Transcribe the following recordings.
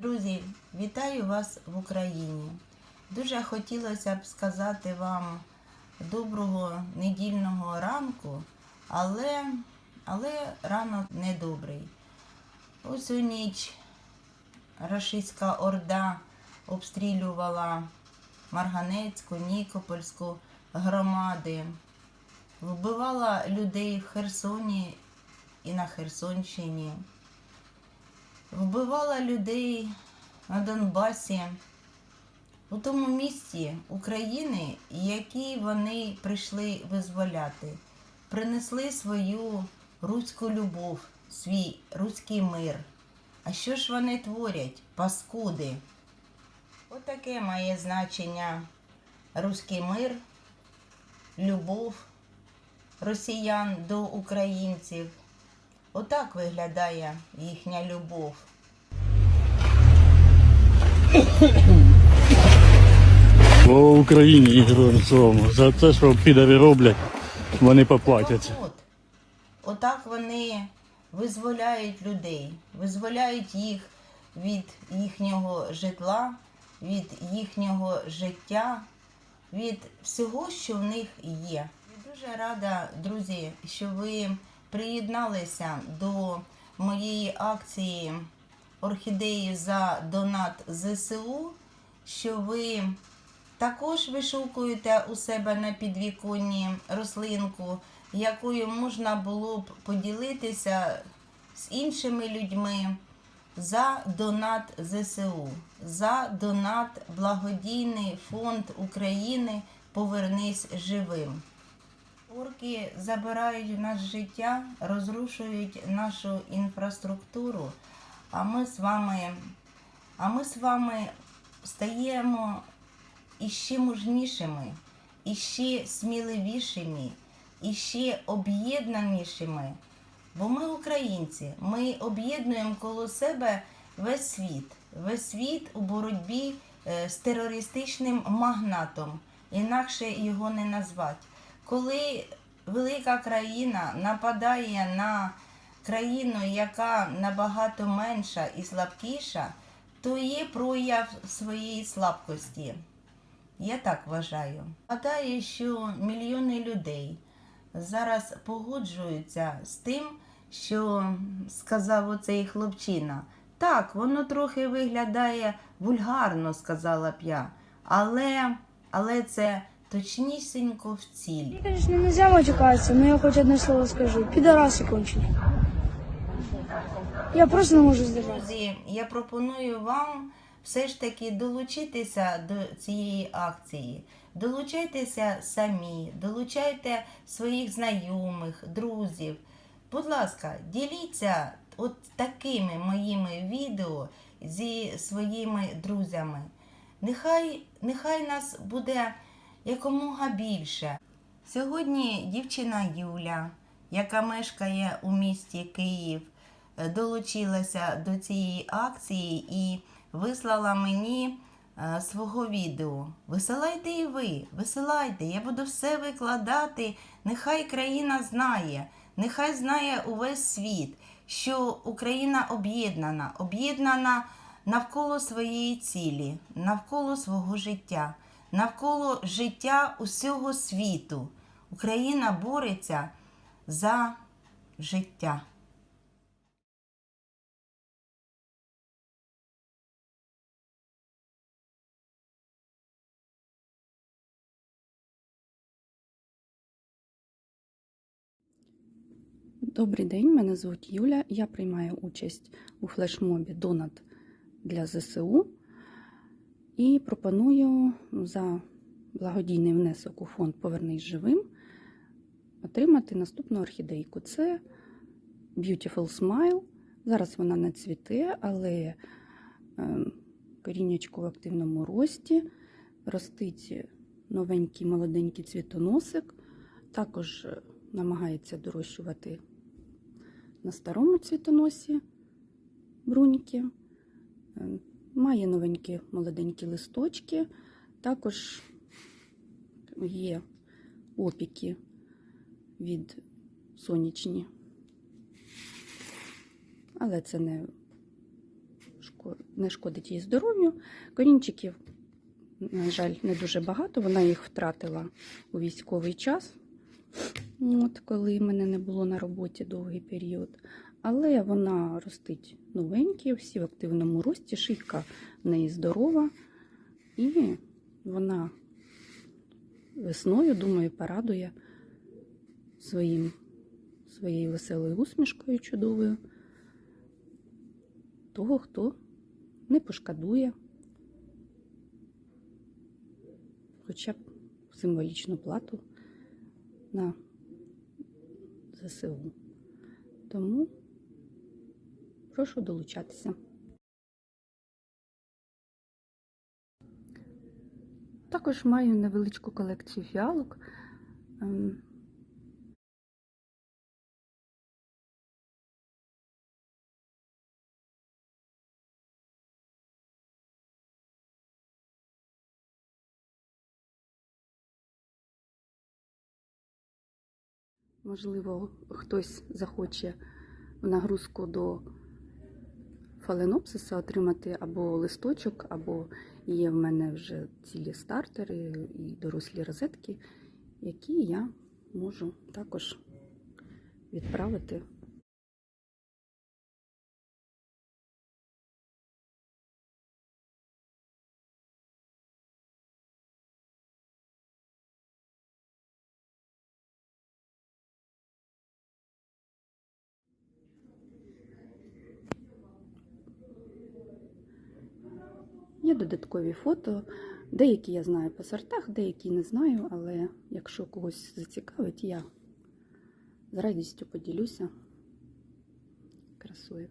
Друзі, вітаю вас в Україні. Дуже хотілося б сказати вам доброго недільного ранку, але, але ранок недобрий. Ось у ніч рашистська орда обстрілювала Марганецьку, Нікопольську громади, вбивала людей в Херсоні і на Херсонщині вбивала людей на Донбасі, у тому місці України, які вони прийшли визволяти, принесли свою руську любов, свій руський мир. А що ж вони творять, паскуди? Отаке має значення руський мир, любов росіян до українців. Отак виглядає їхня любов. Слава Україні і героям. За те, що підари роблять, вони поплатяться. От, отак вони визволяють людей, визволяють їх від їхнього житла, від їхнього життя, від всього, що в них є. Я дуже рада, друзі, що ви приєдналися до моєї акції Орхідеї за донат ЗСУ, що ви також вишукуєте у себе на підвіконні рослинку, якою можна було б поділитися з іншими людьми за донат ЗСУ, за донат благодійний фонд України Повернись живим. Орки забирають у нас життя, розрушують нашу інфраструктуру, а ми з вами, а ми з вами стаємо іще мужнішими, іще сміливішими, іще об'єднанішими. Бо ми українці, ми об'єднуємо коло себе весь світ, весь світ у боротьбі е, з терористичним магнатом, інакше його не назвати. Коли велика країна нападає на країну, яка набагато менша і слабкіша, то є прояв своєї слабкості. Я так вважаю. Гадаю, що мільйони людей зараз погоджуються з тим, що сказав оцей хлопчина. Так, воно трохи виглядає вульгарно, сказала б я, але, але це точнісінько в ціль. Мне, конечно, нельзя матюкаться, но я хоть одно слово скажу. Пидорасы конченые. Я просто не можу сдержаться. Друзі, я пропоную вам все ж таки долучитися до цієї акції. Долучайтеся самі, долучайте своїх знайомих, друзів. Будь ласка, діліться от такими моїми відео зі своїми друзями. Нехай, нехай нас буде якомога більше. Сьогодні дівчина Юля, яка мешкає у місті Київ, е, долучилася до цієї акції і вислала мені е, свого відео. Висилайте і ви, висилайте, я буду все викладати. Нехай країна знає, нехай знає увесь світ, що Україна об'єднана, об'єднана навколо своєї цілі, навколо свого життя, навколо життя усього світу. Україна бореться за життя. Добрий день, мене звуть Юля. Я приймаю участь у флешмобі Донат для ЗСУ і пропоную за благодійний внесок у фонд Повернись живим отримати наступну орхідейку. Це Beautiful Smile. Зараз вона не цвіте, але ем, коріннячко в активному рості, ростить новенький молоденький цвітоносик. Також е, намагається дорощувати на старому цвітоносі бруньки. Має новенькі молоденькі листочки. Також є опіки від сонячні. Але це не не шкодить її здоров'ю. Корінчиків, на жаль, не дуже багато. Вона їх втратила у військовий час, от, коли мене не було на роботі довгий період. Але вона ростить новенькі, всі в активному рості, шийка в неї здорова. І вона весною, думаю, порадує своїм, своєю веселою усмішкою чудовою того, хто не пошкодує хоча б символічну плату на ЗСУ. Тому прошу долучатися. Також маю невеличку колекцію фіалок. Ем, Можливо, хтось захоче в нагрузку до фаленопсиса отримати або листочок, або є в мене вже цілі стартери і дорослі розетки, які я можу також відправити. Є додаткові фото. Деякі я знаю по сортах, деякі не знаю, але якщо когось зацікавить, я з радістю поділюся красою.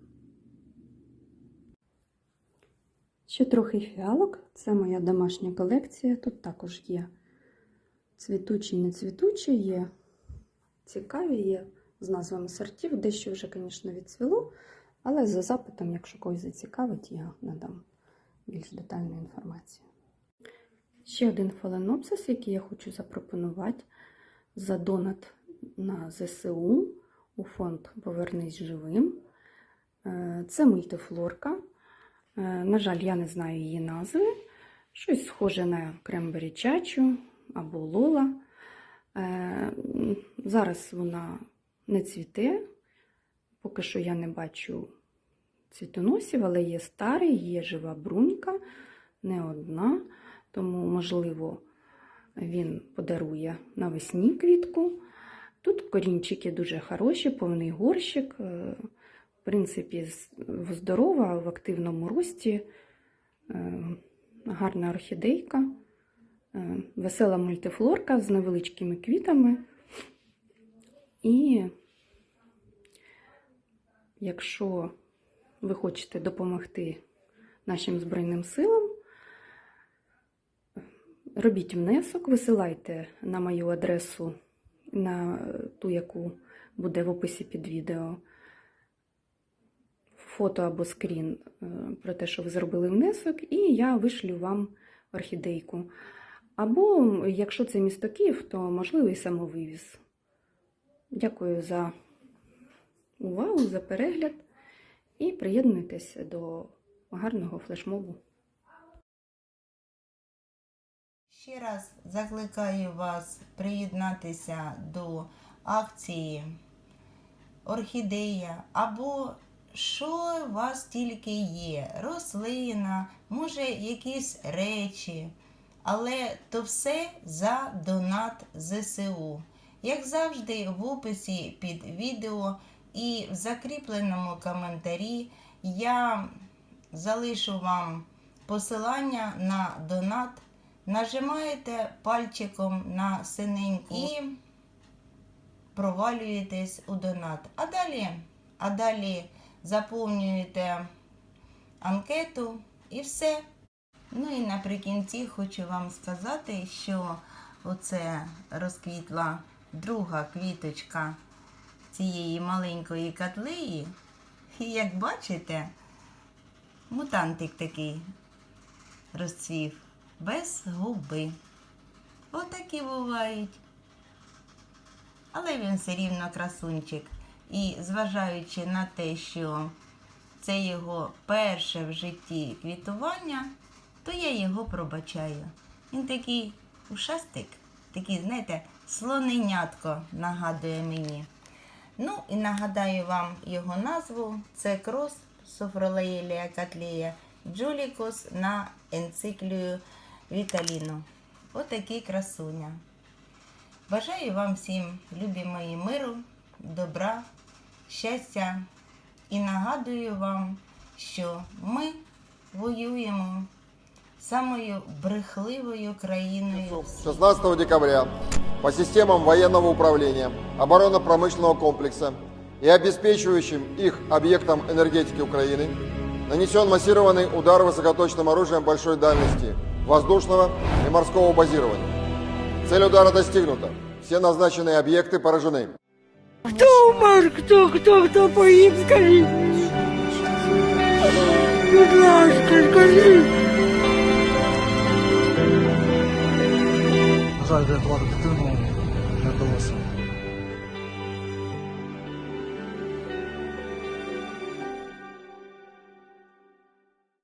Ще трохи фіалок. Це моя домашня колекція. Тут також є цвітучі і нецвітучі, є цікаві, є з назвами сортів. Дещо вже, звісно, відцвіло, але за запитом, якщо когось зацікавить, я надам більш детальну інформацію. Ще один фаленопсис, який я хочу запропонувати за донат на ЗСУ у фонд Повернись живим. Е, Це мультифлорка. Е, На жаль, я не знаю її назви. Щось схоже на крембері чачу або лола. Е, Зараз вона не цвіте. Поки що я не бачу цвітоносів, але є старий, є жива брунька, не одна, тому, можливо, він подарує навесні квітку. Тут корінчики дуже хороші, повний горщик. е, В принципі, здорова, в активному рості, е, гарна орхідейка, е, весела мультифлорка з невеличкими квітами. І якщо ви хочете допомогти нашим Збройним силам, робіть внесок, висилайте на мою адресу, на ту, яку буде в описі під відео, фото або скрін е, про те, що ви зробили внесок, і я вишлю вам орхідейку. Або, якщо це місто Київ, то можливий самовивіз. Дякую за увагу, за перегляд і приєднуйтесь до гарного флешмобу. Ще раз закликаю вас приєднатися до акції Орхідея або що у вас тільки є, рослина, може якісь речі, але то все за донат ЗСУ. Як завжди, в описі під відео і в закріпленому коментарі я залишу вам посилання на донат. Нажимаєте пальчиком на синеньку і провалюєтесь у донат. А далі, а далі заповнюєте анкету і все. Ну і наприкінці хочу вам сказати, що оце розквітла друга квіточка цієї маленької котлеї. І як бачите, мутантик такий розцвів без губи. Отакі бувають. Але він все рівно красунчик. І зважаючи на те, що це його перше в житті квітування, то я його пробачаю. Він такий ушастик, такий, знаєте, слоненятко нагадує мені. Ну і нагадаю вам його назву. Це крос Софролаєлія Катлія Джулікус на енциклію Віталіну. Отакий красуня. Бажаю вам всім, любі мої, миру, добра, щастя. І нагадую вам, що ми воюємо самою брехливою країною. 16 декабря по системам военного управления, оборонно-промышленного комплекса и обеспечивающим их объектам энергетики Украины нанесен массированный удар высокоточным оружием большой дальности воздушного и морского базирования. Цель удара достигнута. Все назначенные объекты поражены. Хто умер? Хто, хто, хто поїв, скажіть? Будь ласка, скажіть. На жаль, врятувати дитину не вдалося.